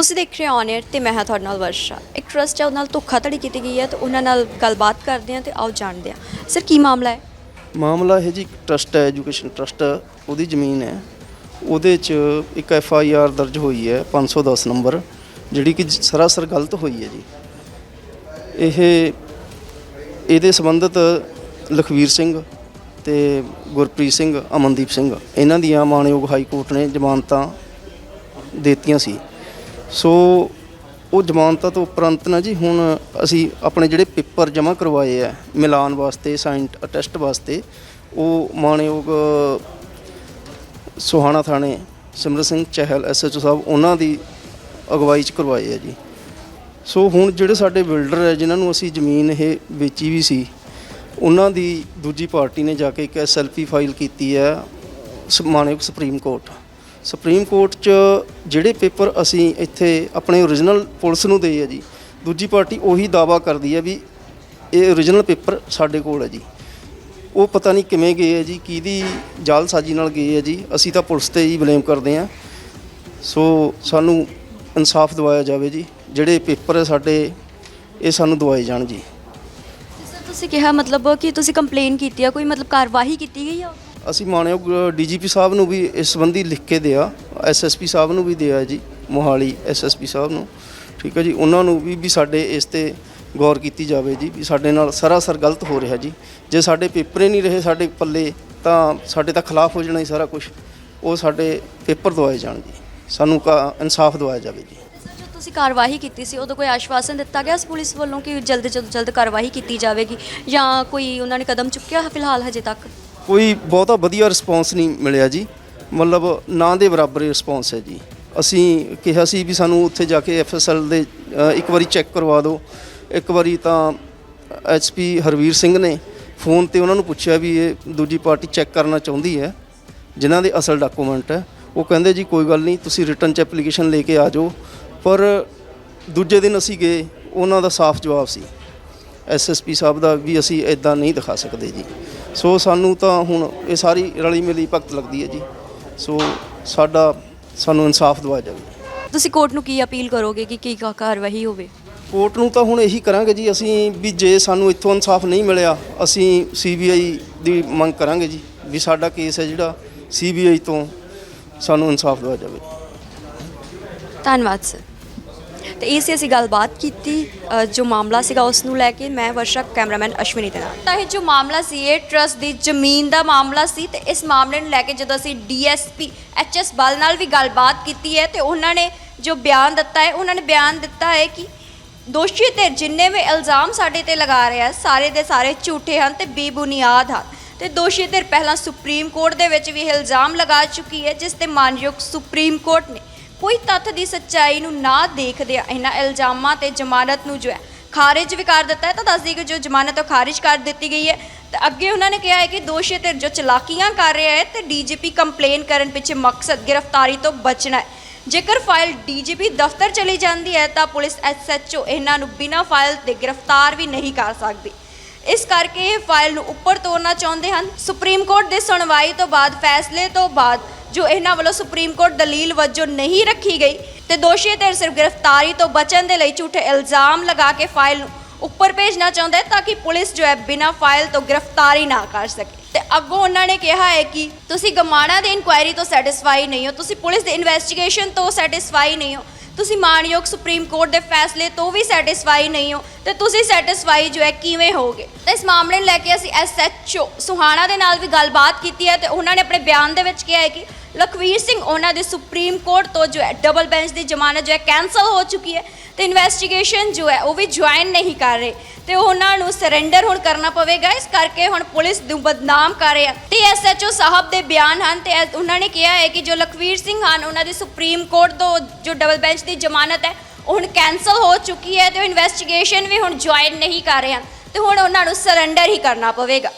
ਤੁਸੀਂ ਦੇਖ ਰਹੇ ਹੋ ਔਨ 에ਅਰ ਤੇ ਮੈਂ ਹਾਂ ਤੁਹਾਡੇ ਨਾਲ ਵਰਸ਼ਾ। ਇੱਕ ਟਰਸਟ ਹੈ, ਉਹਦੇ ਨਾਲ ਧੋਖਾਧੜੀ ਕੀਤੀ ਗਈ ਹੈ ਤੇ ਉਹਨਾਂ ਨਾਲ ਗੱਲਬਾਤ ਕਰਦੇ ਹਾਂ ਤੇ ਆਓ ਜਾਣਦੇ ਹਾਂ। ਸਰ ਕੀ ਮਾਮਲਾ ਹੈ? ਮਾਮਲਾ ਇਹ ਜੀ ਟਰਸਟ ਹੈ ਐਜੂਕੇਸ਼ਨ ਟਰਸਟ ਉਹਦੀ ਜ਼ਮੀਨ ਹੈ। ਉਹਦੇ 'ਚ ਇੱਕ ਐਫ ਆਈ ਆਰ ਦਰਜ ਹੋਈ ਹੈ 510 ਨੰਬਰ, ਜਿਹੜੀ ਕਿ ਸਰਾਸਰ ਗਲਤ ਹੋਈ ਹੈ ਜੀ। ਇਹ, ਇਹਦੇ ਸੰਬੰਧਿਤ ਲਖਵੀਰ ਸਿੰਘ ਤੇ ਗੁਰਪ੍ਰੀਤ ਸਿੰਘ, ਅਮਨਦੀਪ ਸਿੰਘ, ਇਹਨਾਂ ਦੀਆਂ ਮਾਣਯੋਗ ਹਾਈ ਕੋਰਟ ਨੇ ਜ਼ਮਾਨਤਾਂ ਦਿੱਤੀਆਂ ਸੀ। ਸੋ ਉਹ ਜ਼ਮਾਨਤਾਂ ਤੋਂ ਉਪਰੰਤ ਨਾ ਜੀ, ਹੁਣ ਅਸੀਂ ਆਪਣੇ ਜਿਹੜੇ ਪੇਪਰ ਜਮ੍ਹਾਂ ਕਰਵਾਏ ਆ, ਮਿਲਾਨ ਵਾਸਤੇ ਸਾਇੰਟ ਟੈਸਟ ਵਾਸਤੇ, ਉਹ ਮਾਣਯੋਗ ਸੁਹਾਣਾ ਥਾਣੇ, ਸਿਮਰਨ ਸਿੰਘ ਚਹਿਲ ਐਸਐਚਓ ਸਾਹਿਬ, ਉਹਨਾਂ ਦੀ ਅਗਵਾਈ ਚ ਕਰਵਾਏ ਆ ਜੀ। ਸੋ ਹੁਣ ਜਿਹੜੇ ਸਾਡੇ ਬਿਲਡਰ ਹੈ ਜਿਨ੍ਹਾਂ ਨੂੰ ਅਸੀਂ ਜ਼ਮੀਨ ਇਹ ਵੇਚੀ ਵੀ ਸੀ, ਉਹਨਾਂ ਦੀ ਦੂਜੀ ਪਾਰਟੀ ਨੇ ਜਾ ਕੇ ਇੱਕ ਐਸਐਲਪੀ ਫਾਈਲ ਕੀਤੀ ਹੈ ਸ- ਮਾਣਯੋਗ ਸੁਪਰੀਮ ਕੋਰਟ। ਸੁਪਰੀਮ ਕੋਰਟ 'ਚ ਜਿਹੜੇ ਪੇਪਰ ਅਸੀਂ ਇੱਥੇ ਆਪਣੇ ਓਰੀਜਨਲ ਪੁਲਿਸ ਨੂੰ ਦੇ ਆ ਜੀ, ਦੂਜੀ ਪਾਰਟੀ ਉਹੀ ਦਾਵਾ ਕਰਦੀ ਹੈ ਵੀ ਇਹ ਓਰੀਜਨਲ ਪੇਪਰ ਸਾਡੇ ਕੋਲ ਹੈ ਜੀ। ਉਹ ਪਤਾ ਨਹੀਂ ਕਿਵੇਂ ਗਏ ਹੈ ਜੀ, ਕਿਹਦੀ ਜਾਲਸਾਜ਼ੀ ਨਾਲ ਗਏ ਹੈ ਜੀ, ਅਸੀਂ ਤਾਂ ਪੁਲਿਸ ਤੇ ਹੀ ਬਲੇਮ ਕਰਦੇ ਹਾਂ। ਸੋ ਸਾਨੂੰ ਇਨਸਾਫ ਦਿਵਾਇਆ ਜਾਵੇ ਜੀ, ਜਿਹੜੇ ਪੇਪਰ ਹੈ ਸਾਡੇ, ਇਹ ਸਾਨੂੰ ਦਵਾਏ ਜਾਣ ਜੀ। ਸਰ, ਤੁਸੀਂ ਕਿਹਾ ਮਤਲਬ ਕਿ ਤੁਸੀਂ ਕੰਪਲੇਨ ਕੀਤੀ ਆ, ਕੋਈ ਮਤਲਬ ਕਾਰਵਾਈ ਕੀਤੀ ਗਈ ਆ? ਅਸੀਂ ਮਾਣਯੋਗ ਡੀਜੀਪੀ ਸਾਹਿਬ ਨੂੰ ਵੀ ਇਸ ਸੰਬੰਧੀ ਲਿਖ ਕੇ ਦਿਆ ਐਸਐਸਪੀ ਸਾਹਿਬ ਨੂੰ ਵੀ ਦਿਆ ਜੀ, ਮੋਹਾਲੀ ਐਸਐਸਪੀ ਸਾਹਿਬ ਨੂੰ। ਠੀਕ ਹੈ ਜੀ, ਉਹਨਾਂ ਨੂੰ ਵੀ ਵੀ ਸਾਡੇ ਇਸ ਤੇ ਗੌਰ ਕੀਤੀ ਜਾਵੇ ਜੀ, ਵੀ ਸਾਡੇ ਨਾਲ ਸਰਾਸਰ ਗਲਤ ਹੋ ਰਿਹਾ ਜੀ। ਜੇ ਸਾਡੇ ਪੇਪਰ ਹੀ ਨਹੀਂ ਰਹੇ ਸਾਡੇ ਪੱਲੇ, ਤਾਂ ਸਾਡੇ ਤਾਂ ਖਿਲਾਫ ਹੋ ਜਾਣਾ ਹੀ ਸਾਰਾ ਕੁਝ ਉਹ ਸਾਡੇ ਪੇਪਰ ਦਵਾਏ ਜਾਣ ਜੀ। ਸਾਨੂੰ ਕਾ ਇਨਸਾਫ ਦਵਾਇਆ ਜਾਵੇ ਜੀ। ਜੋ ਤੁਸੀਂ ਕਾਰਵਾਈ ਕੀਤੀ ਸੀ, ਉਦੋਂ ਕੋਈ ਆਸ਼ਵਾਸਨ ਦਿੱਤਾ ਗਿਆ ਸੀ ਪੁਲਿਸ ਵੱਲੋਂ ਕਿ ਜਲਦ ਤੋਂ ਜਲਦ ਕਾਰਵਾਈ ਕੀਤੀ ਜਾਵੇਗੀ? ਜਾਂ ਕੋਈ ਉਹਨਾਂ ਨੇ ਕਦਮ ਚੁੱਕਿਆ ਫਿਲਹਾਲ ਹਜੇ ਤੱਕ? ਕੋਈ ਬਹੁਤਾ ਵਧੀਆ ਰਿਸਪੌਂਸ ਨਹੀਂ ਮਿਲਿਆ ਜੀ। ਮਤਲਬ ਨਾ ਦੇ ਬਰਾਬਰ ਰਿਸਪੌਂਸ ਹੈ ਜੀ। ਅਸੀਂ ਕਿਹਾ ਸੀ ਵੀ ਸਾਨੂੰ ਉੱਥੇ ਜਾ ਕੇ ਐਫਐਸਐਲ ਦੇ ਅ, ਇੱਕ ਵਾਰੀ ਚੈੱਕ ਕਰਵਾ ਦਿਓ। ਇੱਕ ਵਾਰੀ ਤਾਂ ਐਚਪੀ ਹਰਵੀਰ ਸਿੰਘ ਨੇ ਫੋਨ ਤੇ ਉਹਨਾਂ ਨੂੰ ਪੁੱਛਿਆ ਵੀ ਇਹ ਦੂਜੀ ਪਾਰਟੀ ਚੈੱਕ ਕਰਨਾ ਚਾਹੁੰਦੀ ਹੈ ਜਿਨ੍ਹਾਂ ਦੇ ਅਸਲ ਡਾਕੂਮੈਂਟ ਹੈ। ਉਹ ਕਹਿੰਦੇ ਜੀ ਕੋਈ ਗੱਲ ਨਹੀਂ ਤੁਸੀਂ ਰਿਟਰਨ ਚ ਐਪਲੀਕੇਸ਼ਨ ਲੈ ਕੇ ਆ ਜਾਓ। ਪਰ ਦੂਜੇ ਦਿਨ ਅਸੀਂ ਗਏ ਉਹਨਾਂ ਦਾ ਸਾਫ਼ ਜਵਾਬ ਸੀ। ਐਸਐਸਪੀ ਸਾਹਿਬ ਦਾ ਵੀ ਅਸੀਂ ਇਦਾਂ ਨਹੀਂ ਦਿਖਾ ਸਕਦੇ ਜੀ। ਸੋ ਸਾਨੂੰ ਤਾਂ ਹੁਣ ਇਹ ਸਾਰੀ ਰਲੀ ਮਿਲੀ ਭਗਤ ਲੱਗਦੀ ਹੈ ਜੀ। ਸੋ ਸਾਡਾ ਸਾਨੂੰ ਇਨਸਾਫ ਦਿਵਾਇਆ ਜਾਵੇ। ਤੁਸੀਂ ਕੋਰਟ ਨੂੰ ਕੀ ਅਪੀਲ ਕਰੋਗੇ ਕਿ ਕੀ ਕਾ- ਕਾਰਵਾਈ ਹੋਵੇ? ਕੋਰਟ ਨੂੰ ਤਾਂ ਹੁਣ ਇਹੀ ਕਰਾਂਗੇ ਜੀ ਅਸੀਂ ਵੀ ਜੇ ਸਾਨੂੰ ਇੱਥੋਂ ਇਨਸਾਫ ਨਹੀਂ ਮਿਲਿਆ ਅਸੀਂ ਸੀਬੀਆਈ ਦੀ ਮੰਗ ਕਰਾਂਗੇ ਜੀ ਵੀ ਸਾਡਾ ਕੇਸ ਹੈ ਜਿਹੜਾ ਸੀਬੀਆਈ ਤੋਂ ਸਾਨੂੰ ਇਨਸਾਫ ਦਿਵਾਇਆ ਜਾਵੇ। ਧੰਨਵਾਦ ਸਰ ਤੇ ਇਹ ਸੀ ਅਸੀਂ ਗੱਲਬਾਤ ਕੀਤੀ ਅ, ਜੋ ਮਾਮਲਾ ਸੀਗਾ ਉਸ ਨੂੰ ਲੈ ਕੇ ਮੈਂ ਵਰਸ਼ਾ ਕੈਮਰਾਮੈਨ ਅਸ਼ਵਨੀ ਦੇ ਨਾਲ। ਤਾਂ ਇਹ ਜੋ ਮਾਮਲਾ ਸੀ ਇਹ ਟਰਸਟ ਦੀ ਜ਼ਮੀਨ ਦਾ ਮਾਮਲਾ ਸੀ ਤੇ ਇਸ ਮਾਮਲੇ ਨੂੰ ਲੈ ਕੇ ਜਦੋਂ ਅਸੀਂ ਡੀਐਸਪੀ ਐਚਐਸ ਬਲ ਨਾਲ ਵੀ ਗੱਲਬਾਤ ਕੀਤੀ ਹੈ ਤੇ ਉਹਨਾਂ ਨੇ ਜੋ ਬਿਆਨ ਦਿੱਤਾ ਹੈ ਉਹਨਾਂ ਨੇ ਬਿਆਨ ਦਿੱਤਾ ਹੈ ਕਿ ਦੋਸ਼ੀ ਤੇ ਜਿੰਨੇ ਵੀ ਇਲਜ਼ਾਮ ਸਾਡੇ ਤੇ ਲਗਾ ਰਹੇ ਆ ਸਾਰੇ ਦੇ ਸਾਰੇ ਝੂਠੇ ਹਨ ਤੇ ਬੇਬੁਨਿਆਦ ਹਨ। ਤੇ ਦੋਸ਼ੀ ਧਿਰ ਪਹਿਲਾਂ ਸੁਪਰੀਮ ਕੋਰਟ ਦੇ ਵਿੱਚ ਵੀ ਇਹ ਇਲਜ਼ਾਮ ਲਗਾ ਚੁੱਕੀ ਹੈ ਜਿਸ ਤੇ ਮਾਨਯੋਗ ਸੁਪਰੀਮ ਕੋਰਟ ਨੇ ਕੋਈ ਤੱਥ ਦੀ ਸੱਚਾਈ ਨੂੰ ਨਾ ਦੇਖਦਿਆਂ ਇਹਨਾਂ ਇਲਜ਼ਾਮਾਂ ਤੇ ਜ਼ਮਾਨਤ ਨੂੰ ਜੋ ਹੈ ਖਾਰਿਜ ਵੀ ਕਰ ਦਿੱਤਾ ਹੈ। ਤਾਂ ਦੱਸ ਦਈਏ ਕਿ ਜੋ ਜ਼ਮਾਨਤ ਉਹ ਖਾਰਿਜ ਕਰ ਦਿੱਤੀ ਗਈ ਹੈ। ਤੇ ਅੱਗੇ ਉਹਨਾਂ ਨੇ ਕਿਹਾ ਹੈ ਕਿ ਦੋਸ਼ੀ ਧਿਰ ਜੋ ਚਲਾਕੀਆਂ ਕਰ ਰਿਹਾ ਹੈ ਤੇ ਡੀਜੀਪੀ ਕੰਪਲੇਨ ਕਰਨ ਪਿੱਛੇ ਮਕਸਦ ਗ੍ਰਿਫਤਾਰੀ ਤੋਂ ਬਚਣਾ ਹੈ। ਜੇਕਰ ਫਾਈਲ ਡੀਜੀਪੀ ਦਫ਼ਤਰ ਚਲੀ ਜਾਂਦੀ ਹੈ ਤਾਂ ਪੁਲਿਸ ਐਸਐਚਓ ਇਹਨਾਂ ਨੂੰ ਬਿਨਾਂ ਫਾਈਲ ਦੇ ਗ੍ਰਿਫਤਾਰ ਵੀ ਨਹੀਂ ਕਰ ਸਕਦੀ। ਇਸ ਕਰਕੇ ਇਹ ਫਾਈਲ ਨੂੰ ਉੱਪਰ ਤੋੜਨਾ ਚਾਹੁੰਦੇ ਹਨ। ਸੁਪਰੀਮ ਕੋਰਟ ਦੇ ਸੁਣਵਾਈ ਤੋਂ ਬਾਅਦ, ਫੈਸਲੇ ਤੋਂ ਬਾਅਦ ਜੋ ਇਹਨਾਂ ਵੱਲੋਂ ਸੁਪਰੀਮ ਕੋਰਟ ਦਲੀਲ ਵਜੋਂ ਨਹੀਂ ਰੱਖੀ ਗਈ ਤੇ ਦੋਸ਼ੀ ਧਿਰ ਸਿਰਫ ਗ੍ਰਿਫਤਾਰੀ ਤੋਂ ਬਚਣ ਦੇ ਲਈ ਝੂਠੇ ਇਲਜ਼ਾਮ ਲਗਾ ਕੇ ਫਾਈਲ ਨੂੰ ਉੱਪਰ ਭੇਜਣਾ ਚਾਹੁੰਦਾ ਹੈ ਤਾਂ ਕਿ ਪੁਲਿਸ ਜੋ ਹੈ ਬਿਨਾਂ ਫਾਈਲ ਤੋਂ ਗ੍ਰਿਫਤਾਰੀ ਨਾ ਕਰ ਸਕੇ। ਤੇ ਅੱਗੋਂ ਉਹਨਾਂ ਨੇ ਕਿਹਾ ਹੈ ਕਿ ਤੁਸੀਂ ਗਮਾਣਾ ਦੇ ਇਨਕੁਆਇਰੀ ਤੋਂ ਸੈਟੀਸਫਾਈ ਨਹੀਂ ਹੋ, ਤੁਸੀਂ ਪੁਲਿਸ ਦੇ ਇਨਵੈਸਟੀਗੇਸ਼ਨ ਤੋਂ ਸੈਟੀਸਫਾਈ ਨਹੀਂ ਹੋ, ਤੁਸੀਂ ਮਾਨਯੋਗ ਸੁਪਰੀਮ ਕੋਰਟ ਦੇ ਫੈਸਲੇ ਤੋਂ ਵੀ ਸੈਟੀਸਫਾਈ ਨਹੀਂ ਹੋ, ਤੇ ਤੁਸੀਂ ਸੈਟੀਸਫਾਈ ਜੋ ਹੈ ਕਿਵੇਂ ਹੋਗੇ? ਤਾਂ ਇਸ ਮਾਮਲੇ ਨੂੰ ਲੈ ਕੇ ਅਸੀਂ ਐਸਐਚਓ ਸੁਹਾਣਾ ਦੇ ਨਾਲ ਵੀ ਗੱਲਬਾਤ ਕੀਤੀ ਹੈ ਤੇ ਉਹਨਾਂ ਨੇ ਆਪਣੇ ਬਿਆਨ ਦੇ ਵਿੱਚ ਕਿਹਾ ਹੈ ਕਿ ਲਖਵੀਰ ਸਿੰਘ ਉਹਨਾਂ ਦੇ ਸੁਪਰੀਮ ਕੋਰਟ ਤੋਂ ਜੋ ਹੈ ਡਬਲ ਬੈਂਚ ਦੀ ਜ਼ਮਾਨਤ ਜੋ ਹੈ ਕੈਨਸਲ ਹੋ ਚੁੱਕੀ ਹੈ ਤੇ ਇਨਵੈਸਟੀਗੇਸ਼ਨ ਜੋ ਹੈ ਉਹ ਵੀ ਜੁਆਇਨ ਨਹੀਂ ਕਰ ਰਹੇ। ਤੇ ਉਹਨਾਂ ਨੂੰ ਸਰੈਂਡਰ ਹੁਣ ਕਰਨਾ ਪਵੇਗਾ। ਇਸ ਕਰਕੇ ਹੁਣ ਪੁਲਿਸ ਨੂੰ ਬਦਨਾਮ ਕਰ ਰਹੇ ਆ ਤੇ ਐਸਐਚਓ ਸਾਹਿਬ ਦੇ ਬਿਆਨ ਹਨ ਤੇ ਇਹ- ਉਹਨਾਂ ਨੇ ਕਿਹਾ ਹੈ ਕਿ ਜੋ ਲਖਵੀਰ ਸਿੰਘ ਹਨ, ਉਹਨਾਂ ਦੀ ਸੁਪਰੀਮ ਕੋਰਟ ਤੋਂ ਜੋ ਡਬਲ ਬੈਂਚ ਦੀ ਜ਼ਮਾਨਤ ਹੈ, ਉਹ ਹੁਣ ਕੈਨਸਲ ਹੋ ਚੁੱਕੀ ਹੈ ਤੇ ਇਨਵੈਸਟੀਗੇਸ਼ਨ ਵੀ ਹੁਣ ਜੁਆਇਨ ਨਹੀਂ ਕਰ ਰਹੇ ਹਨ। ਤੇ ਹੁਣ ਉਹਨਾਂ ਨੂੰ ਸਰੈਂਡਰ ਹੀ ਕਰਨਾ ਪਵੇਗਾ।